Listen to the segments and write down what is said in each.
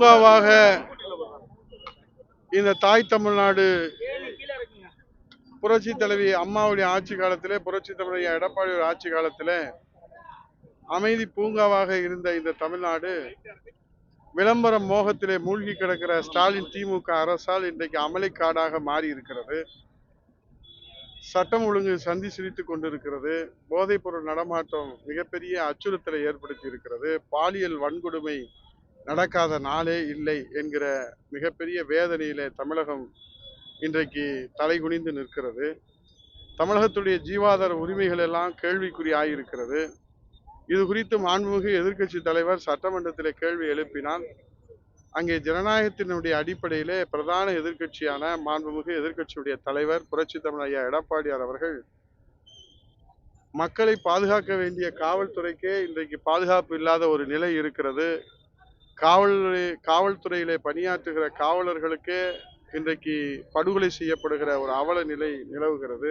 பூங்காவாக இந்த தாய் தமிழ்நாடு புரட்சி தலைவி அம்மாவுடைய ஆட்சி காலத்திலே புரட்சி தலைவி எடப்பாடியோட ஆட்சி காலத்தில் அமைதி பூங்காவாக இருந்த இந்த தமிழ்நாடு விளம்பர மோகத்திலே மூழ்கி கிடக்கிற ஸ்டாலின் திமுக அரசால் இன்றைக்கு அமளிக்காடாக மாறி இருக்கிறது சட்டம் ஒழுங்கு சந்தி சிரித்து கொண்டிருக்கிறது. போதைப்பொருள் நடமாட்டம் மிகப்பெரிய அச்சுறுத்தலை ஏற்படுத்தி இருக்கிறது பாலியல் வன்கொடுமை நடக்காத நாளே இல்லை என்கிற மிகப்பெரிய வேதனையிலே தமிழகம் இன்றைக்கு தலைகுனிந்து நிற்கிறது. தமிழகத்துடைய ஜீவாதார உரிமைகள் எல்லாம் கேள்விக்குறி ஆகியிருக்கிறது. இது குறித்து மாண்புமிகு எதிர்க்கட்சி தலைவர் சட்டமன்றத்தில் கேள்வி எழுப்பினால் அங்கே ஜனநாயகத்தினுடைய அடிப்படையிலே பிரதான எதிர்க்கட்சியான மாண்புமிகு எதிர்க்கட்சியுடைய தலைவர் புரட்சி தமிழ் ஐயா எடப்பாடியார் அவர்கள் மக்களை பாதுகாக்க வேண்டிய காவல்துறைக்கே இன்றைக்கு பாதுகாப்பு இல்லாத ஒரு நிலை இருக்கிறது. காவல் காவல்துறையிலே பணியாற்றுகிற காவலர்களுக்கே இன்றைக்கு படுகொலை செய்யப்படுகிற ஒரு அவல நிலை நிலவுகிறது.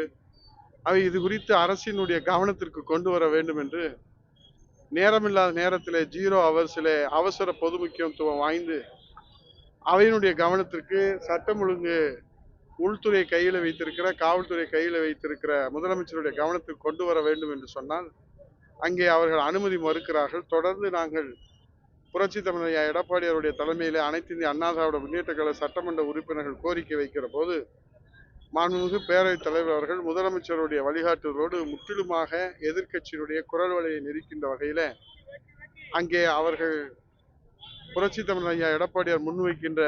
அவை இது குறித்து அரசினுடைய கவனத்திற்கு கொண்டு வர வேண்டும் என்று நேரமில்லாத நேரத்தில் ஜீரோ அவர்ஸில் அவசர பொது முக்கியத்துவம் வாய்ந்து அவையினுடைய கவனத்திற்கு சட்டம் ஒழுங்கு உள்துறை கையில் வைத்திருக்கிற காவல்துறை கையில் வைத்திருக்கிற முதலமைச்சருடைய கவனத்துக்கு கொண்டு வர வேண்டும் என்று சொன்னால் அங்கே அவர்கள் அனுமதி மறுக்கிறார்கள். தொடர்ந்து நாங்கள் புரட்சி ஐயா எடப்பாடி அவருடைய தலைமையில் அனைத்து இந்திய அண்ணா திராவிட முன்னேற்ற கழக சட்டமன்ற உறுப்பினர்கள் கோரிக்கை வைக்கிற போது மாண்புமிகு பேரவைத் தலைவர் அவர்கள் முதலமைச்சருடைய வழிகாட்டுதலோடு முற்றிலுமாக எதிர்க்கட்சியினுடைய குரல் வலையை நெருக்கின்ற வகையில் அங்கே அவர்கள் புரட்சி தமிழ் ஐயா எடப்பாடியார் முன்வைக்கின்ற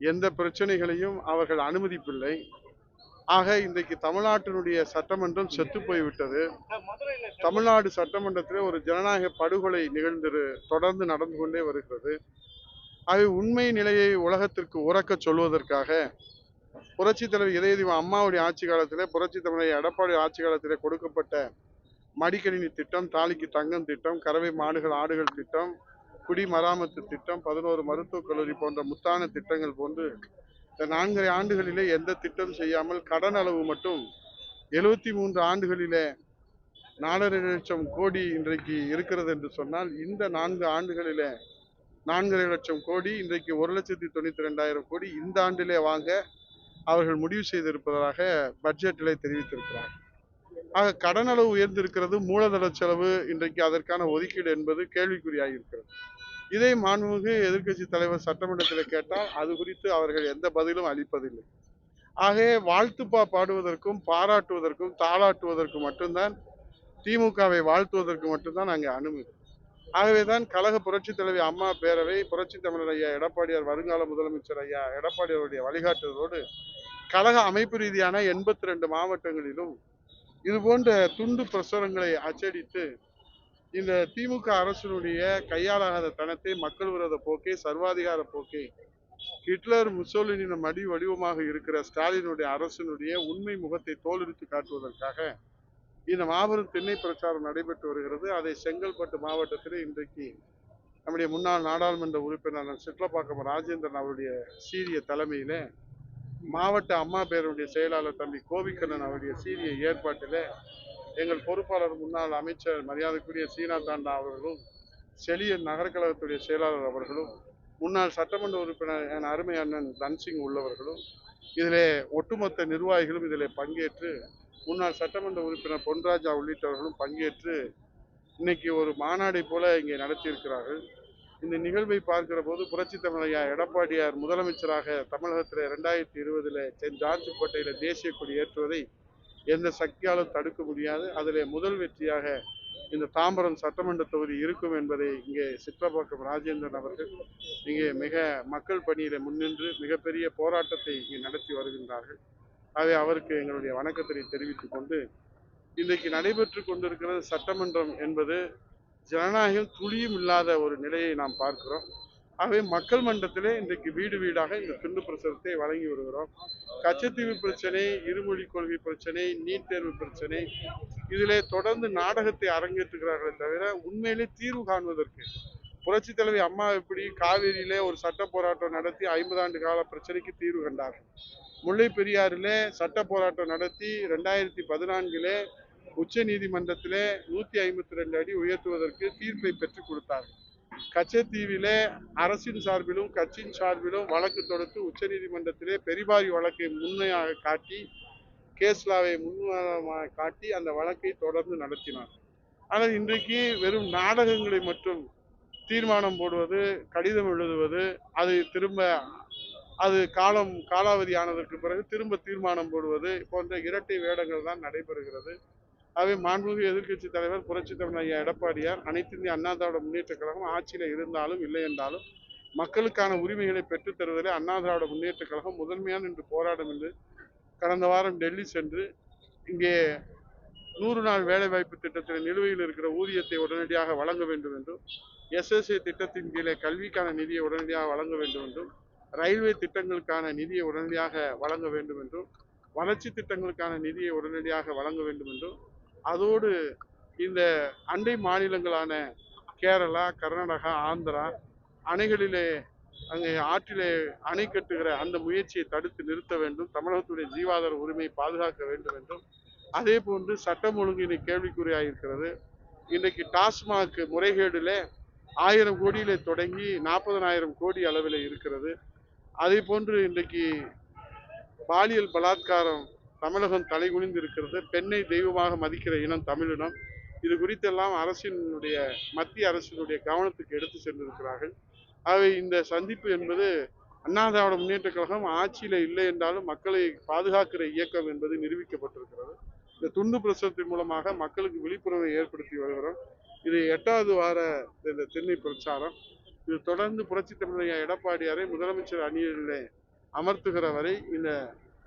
எந்த பிரச்சனைகளையும் அவர்கள் அனுமதிப்பில்லை. ஆக இன்றைக்கு தமிழ்நாட்டினுடைய சட்டமன்றம் செத்து போய்விட்டது. தமிழ்நாடு சட்டமன்றத்தில் ஒரு ஜனநாயக படுகொலை நிகழ்ந்து தொடர்ந்து நடந்து கொண்டே வருகிறது. அவை உண்மை நிலையை உலகத்திற்கு உறக்க சொல்வதற்காக புரட்சி தலைவர் இதயதீப அம்மாவுடைய ஆட்சி காலத்திலே புரட்சி தலைவர் எடப்பாடி ஆட்சி காலத்திலே கொடுக்கப்பட்ட மடிக்கணினி திட்டம் தாலிக்கு தங்கம் திட்டம் கறவை மாடுகள் ஆடுகள் திட்டம் குடிமராமத்து திட்டம் பதினோரு மருத்துவக் கல்லூரி போன்ற முத்தான திட்டங்கள் போன்று இந்த நான்கரை ஆண்டுகளிலே எந்த திட்டம் செய்யாமல் கடன் அளவு மட்டும் எழுபத்தி மூன்று ஆண்டுகளிலே நாலரை லட்சம் கோடி இன்றைக்கு இருக்கிறது என்று சொன்னால் இந்த நான்கு ஆண்டுகளிலே நான்கரை லட்சம் கோடி இன்றைக்கு ஒரு லட்சத்தி தொண்ணூத்தி ரெண்டாயிரம் கோடி இந்த ஆண்டிலே வாங்க அவர்கள் முடிவு செய்திருப்பதாக பட்ஜெட்டிலே தெரிவித்திருக்கிறார். ஆக கடன் அளவு உயர்ந்திருக்கிறது மூலதன செலவு இன்றைக்கு அதற்கான ஒதுக்கீடு என்பது கேள்விக்குறியாகியிருக்கிறது இதை மாண்புமிகு எதிர்க்கட்சி தலைவர் சட்டமன்றத்தில் கேட்டால் அது குறித்து அவர்கள் எந்த பதிலும் அளிப்பதில்லை. ஆகவே வாழ்த்துப்பா பாடுவதற்கும் பாராட்டுவதற்கும் தாளாட்டுவதற்கும் மட்டும்தான் திமுகவை வாழ்த்துவதற்கு மட்டும்தான் அங்கே அனுமதி. ஆகவேதான் கழக புரட்சித் தலைவி அம்மா பேரவை புரட்சி தமிழர் ஐயா எடப்பாடியார் வருங்கால முதலமைச்சர் ஐயா எடப்பாடியாருடைய வழிகாட்டுதலோடு கழக அமைப்பு ரீதியான எண்பத்தி ரெண்டு மாவட்டங்களிலும் இது போன்ற துண்டு பிரசுரங்களை அச்சடித்து இந்த திமுக அரசினுடைய கையாளாகாத தனத்தை மக்கள் விரோத போக்கை சர்வாதிகார போக்கை ஹிட்லர் முசோலினின் மடி வடிவமாக இருக்கிற ஸ்டாலினுடைய அரசினுடைய உண்மை முகத்தை தோலுரித்து காட்டுவதற்காக இந்த மாபெரும் திண்ணை பிரச்சாரம் நடைபெற்று வருகிறது. அதை செங்கல்பட்டு மாவட்டத்தில் இன்றைக்கு நம்முடைய முன்னாள் நாடாளுமன்ற உறுப்பினர் சிட்லப்பாக்கம் ராஜேந்திரன் அவருடைய சீரிய தலைமையில மாவட்ட அம்மா பேருடைய செயலாளர் தம்பி கோவிக்கண்ணன் அவருடைய சீரிய ஏற்பாட்டில் எங்கள் பொறுப்பாளர் முன்னாள் அமைச்சர் மரியாதைக்குரிய சீனா தாண்டா அவர்களும் செலியன் நகரக்கழகத்துடைய செயலாளர் அவர்களும் முன்னாள் சட்டமன்ற உறுப்பினர் என் அருமை அண்ணன் தன்சிங் உள்ளவர்களும் இதிலே ஒட்டுமொத்த நிர்வாகிகளும் இதில் பங்கேற்று முன்னாள் சட்டமன்ற உறுப்பினர் பொன்ராஜா உள்ளிட்டவர்களும் பங்கேற்று இன்னைக்கு ஒரு மாநாடை போல இங்கே நடத்தியிருக்கிறார்கள். இந்த நிகழ்வை பார்க்கிற போது புரட்சி தமிழையா எடப்பாடியார் முதலமைச்சராக தமிழகத்தில் ரெண்டாயிரத்தி இருபதில் சென்ட் ஜார்ஜ் கோட்டையில் தேசிய கொடி ஏற்றுவதை எந்த சக்தியாலும் தடுக்க முடியாது. அதில் முதல் வெற்றியாக இந்த தாம்பரம் சட்டமன்ற தொகுதி இருக்கும் என்பதை இங்கே சிற்றப்பாக்கம் ராஜேந்திரன் அவர்கள் இங்கே மிக மக்கள் பணியில முன்னின்று மிகப்பெரிய போராட்டத்தை இங்கே நடத்தி வருகின்றார்கள். ஆகவே அவருக்கு எங்களுடைய வணக்கத்தை தெரிவித்துக் கொண்டு இன்றைக்கு நடைபெற்று கொண்டிருக்கிறது சட்டமன்றம் என்பது ஜனநாயகம் துளியும் இல்லாத ஒரு நிலையை நாம் பார்க்கிறோம். ஆகவே மக்கள் மன்றத்திலே இன்றைக்கு வீடு வீடாக இந்த துண்டு பிரசுரத்தை வழங்கி வருகிறோம். கச்சத்தீவு பிரச்சனை இருமொழி கொள்கை பிரச்சனை நீட் தேர்வு பிரச்சனை இதிலே தொடர்ந்து நாடகத்தை அரங்கேற்றுகிறார்களே தவிர உண்மையிலே தீர்வு காண்பதற்கு புரட்சி தலைவி அம்மா எப்படி காவேரியிலே ஒரு சட்ட போராட்டம் நடத்தி ஐம்பது ஆண்டு கால பிரச்சனைக்கு தீர்வு கண்டார்கள் முல்லை பெரியாறிலே சட்ட போராட்டம் நடத்தி ரெண்டாயிரத்தி பதினான்கிலே உச்ச நீதிமன்றத்திலே நூத்தி ஐம்பத்தி ரெண்டு அடி உயர்த்துவதற்கு தீர்ப்பை பெற்றுக் கொடுத்தார்கள் கச்சத்தீவிலே அரசின் சார்பிலும் கட்சியின் சார்பிலும் வழக்கு தொடுத்து உச்சநீதிமன்றத்திலே பெரிபாரி வழக்கை முன்னையாக காட்டி கேஸ்லாவை முன்னுதாரணமாக காட்டி அந்த வழக்கை தொடர்ந்து நடத்தினார். ஆனால் இன்றைக்கு வெறும் நாடகங்களை மட்டும் தீர்மானம் போடுவது கடிதம் எழுதுவது அது திரும்ப அது காலம் காலாவதி ஆனதற்கு பிறகு திரும்ப தீர்மானம் போடுவது போன்ற இரட்டை வேடங்கள் தான் நடைபெறுகிறது. ஆகவே மாண்புமிகு எதிர்க்கட்சி தலைவர் புரட்சி தமிழ் ஐயா எடப்பாடியார் அனைத்து இந்திய அண்ணா திராவிட முன்னேற்ற கழகம் ஆட்சியில் இருந்தாலும் இல்லை என்றாலும் மக்களுக்கான உரிமைகளை பெற்றுத் தருவதில் அண்ணா திராவிட முன்னேற்ற கழகம் முதன்மையான இன்று போராடும் என்று கடந்த வாரம் டெல்லி சென்று இங்கே நூறு நாள் வேலைவாய்ப்பு திட்டத்தில் நிலுவையில் இருக்கிற ஊதியத்தை உடனடியாக வழங்க வேண்டும் என்றும் எஸ்எஸ்ஏ திட்டத்தின் கீழே கல்விக்கான நிதியை உடனடியாக வழங்க வேண்டும் என்றும் ரயில்வே திட்டங்களுக்கான நிதியை உடனடியாக வழங்க வேண்டும் என்றும் வளர்ச்சி திட்டங்களுக்கான நிதியை உடனடியாக வழங்க வேண்டும் என்றும் அதோடு இந்த அண்டை மாநிலங்களான கேரளா கர்நாடகா ஆந்திரா அணைகளிலே அங்கே ஆற்றிலே அணை கட்டுகிற அந்த முயற்சியை தடுத்து நிறுத்த வேண்டும். தமிழகத்துடைய ஜீவாதார உரிமையை பாதுகாக்க வேண்டும் என்றும். அதே போன்று சட்டம் ஒழுங்கினை கேள்விக்குறியாயிருக்கிறது. இன்றைக்கு டாஸ்மாக் முறைகேடுல ஆயிரம் கோடியிலே தொடங்கி நாற்பதனாயிரம் கோடி அளவில் இருக்கிறது. அதே போன்று இன்றைக்கு பாலியல் பலாத்காரம் தமிழகம் தலைகுனிந்து இருக்கிறது பெண்ணை தெய்வமாக மதிக்கிற இனம் தமிழினம். இது குறித்தெல்லாம் அரசினுடைய மத்திய அரசினுடைய கவனத்துக்கு எடுத்து சென்றிருக்கிறார்கள். ஆகவே இந்த சந்திப்பு என்பது அண்ணா திராவிட முன்னேற்ற கழகம் ஆட்சியில் இல்லை என்றாலும் மக்களை பாதுகாக்கிற இயக்கம் என்பது நிரூபிக்கப்பட்டிருக்கிறது. இந்த துண்டு பிரசுரத்தின் மூலமாக மக்களுக்கு விழிப்புணர்வை ஏற்படுத்தி வருகிறோம். இது எட்டாவது வார இந்த தென்னை பிரச்சாரம். இது தொடர்ந்து புரட்சி தமிழையா எடப்பாடியாரை முதலமைச்சர் அணியிலே அமர்த்துகிற வரை இந்த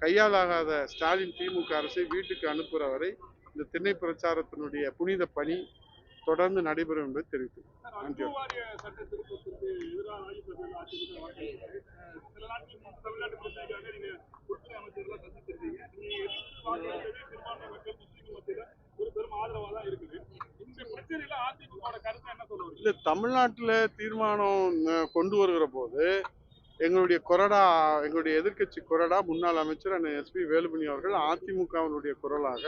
கையாலாகாத ஸ்டாலின் திமுக அரசை வீட்டுக்கு அனுப்புகிற வரை இந்த திண்ணை பிரச்சாரத்தினுடைய புனித பணி தொடர்ந்து நடைபெறும் என்பதை தெரிவித்து நன்றி. இல்லை தமிழ்நாட்டில் தீர்மானம் கொண்டு வருகிற போது எங்களுடைய கொறடா எங்களுடைய எதிர்க்கட்சி கொறடா முன்னாள் அமைச்சர் அண்ணன் எஸ்பி வேலுமணி அவர்கள் அதிமுகவினுடைய குரலாக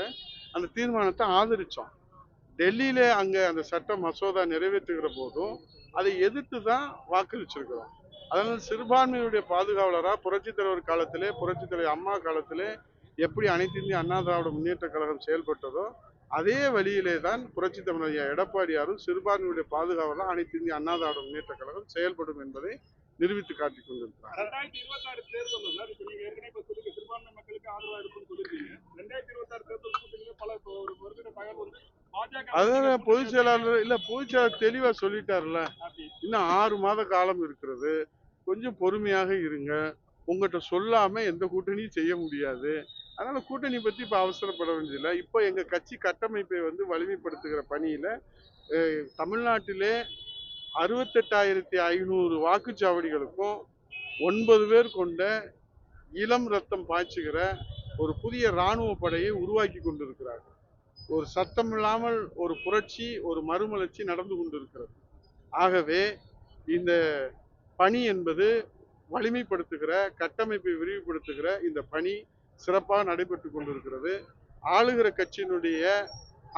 அந்த தீர்மானத்தை ஆதரித்தோம் டெல்லியில அங்கே அந்த சட்ட மசோதா நிறைவேற்றுகிற போதும் அதை எதிர்த்து தான் வாக்களிச்சிருக்கிறோம். அதனால் சிறுபான்மையுடைய பாதுகாவலராக புரட்சி தலைவர் காலத்திலே புரட்சி தலைவர் அம்மா காலத்திலே எப்படி அனைத்து இந்திய அண்ணா திராவிட முன்னேற்ற கழகம் செயல்பட்டதோ அதே வழியிலே தான் புரட்சி தமிழ் ஐயா எடப்பாடியாரும் சிறுபான்மையுடைய பாதுகாவலாக அனைத்து இந்திய அண்ணா திராவிட முன்னேற்ற கழகம் செயல்படும் என்பதை நிரூபித்து காட்டிக் கொண்டிருக்கிறார். ரெண்டாயிரத்தி இருபத்தி ஆறு தேர்தல் சார் இப்ப நீங்க ஏற்கனவே இப்ப சொல்லுங்க சிறுபான்மை மக்களுக்கு ஆதரவா இருக்கும்னு சொல்லிருக்கீங்க. ரெண்டாயிரத்தி இருபத்தி ஆறு தேர்தல் கூட்டணியில பல ஒரு வருகிற தகவல் வந்து அதான் பொதுச் செயலாளர் இல்ல பொதுச் செயலாளர் தெளிவா சொல்லிட்டார்ல. இன்னும் ஆறு மாத காலம் இருக்கிறது. கொஞ்சம் பொறுமையாக இருங்க. உங்கள்கிட்ட சொல்லாம எந்த கூட்டணியும் செய்ய முடியாது. அதனால கூட்டணி பத்தி இப்ப அவசரப்பட வேண்டியதில்லை. இப்போ எங்க கட்சி கட்டமைப்பை வந்து வலிமைப்படுத்துகிற பணியில தமிழ்நாட்டிலே அறுபத்தெட்டாயிரத்தி ஐநூறு வாக்குச்சாவடிகளுக்கும் ஒன்பது பேர் கொண்ட இளம் ரத்தம் பாய்ச்சுகிற ஒரு புதிய இராணுவ படையை உருவாக்கி கொண்டிருக்கிறார்கள். ஒரு சத்தம் இல்லாமல் ஒரு புரட்சி ஒரு மறுமலர்ச்சி நடந்து கொண்டிருக்கிறது. ஆகவே இந்த பணி என்பது வலிமைப்படுத்துகிற கட்டமைப்பை விரிவுபடுத்துகிற இந்த பணி சிறப்பாக நடைபெற்று கொண்டிருக்கிறது. ஆளுகிற கட்சியினுடைய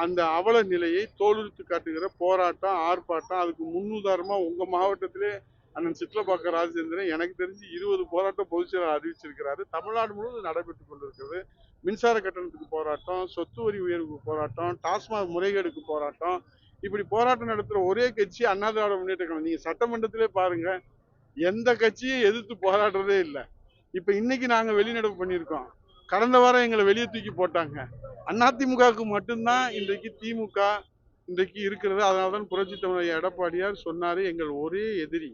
அந்த அவல நிலையை தோலுரித்து காட்டுகிற போராட்டம் ஆர்ப்பாட்டம் அதுக்கு முன்னுதாரணமாக உங்கள் மாவட்டத்திலே அண்ணன் சிட்லப்பாக்க ராஜேந்திரன் எனக்கு தெரிஞ்சு இருபது போராட்டம் பொதுச்செயலாளர் அறிவிச்சிருக்கிறாரு. தமிழ்நாடு முழுவதும் நடைபெற்று கொண்டிருக்கிறது. மின்சார கட்டணத்துக்கு போராட்டம் சொத்து வரி உயர்வுக்கு போராட்டம் டாஸ்மாக் முறைகேடுக்கு போராட்டம். இப்படி போராட்டம் நடத்துகிற ஒரே கட்சி அண்ணா திராவிட முன்னேற்ற கழகம். நீங்கள் சட்டமன்றத்திலே பாருங்கள் எந்த கட்சியும் எதிர்த்து போராடுறதே இல்லை. இப்போ இன்னைக்கு நாங்கள் வெளிநடப்பு பண்ணியிருக்கோம். கடந்த வாரம் எங்களை வெளியே தூக்கி போட்டாங்க. அதிமுகவுக்கு மட்டும்தான் இன்றைக்கு திமுக இன்றைக்கு இருக்கிறது. அதனால தான் புரட்சி தலைவர் எடப்பாடியார் சொன்னாரு எங்கள் ஒரே எதிரி.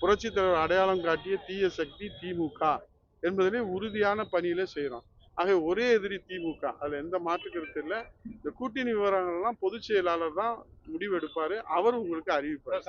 புரட்சி தலைவர் அடையாளம் காட்டிய தீய சக்தி திமுக என்பதிலே உறுதியான பணியில செய்கிறோம் ஆக ஒரே எதிரி திமுக. அதுல எந்த மாற்று கருத்து இல்லை. இந்த கூட்டணி விவரங்கள்லாம் பொதுச் செயலாளர் தான் முடிவெடுப்பார் அவர் உங்களுக்கு அறிவிப்பார்.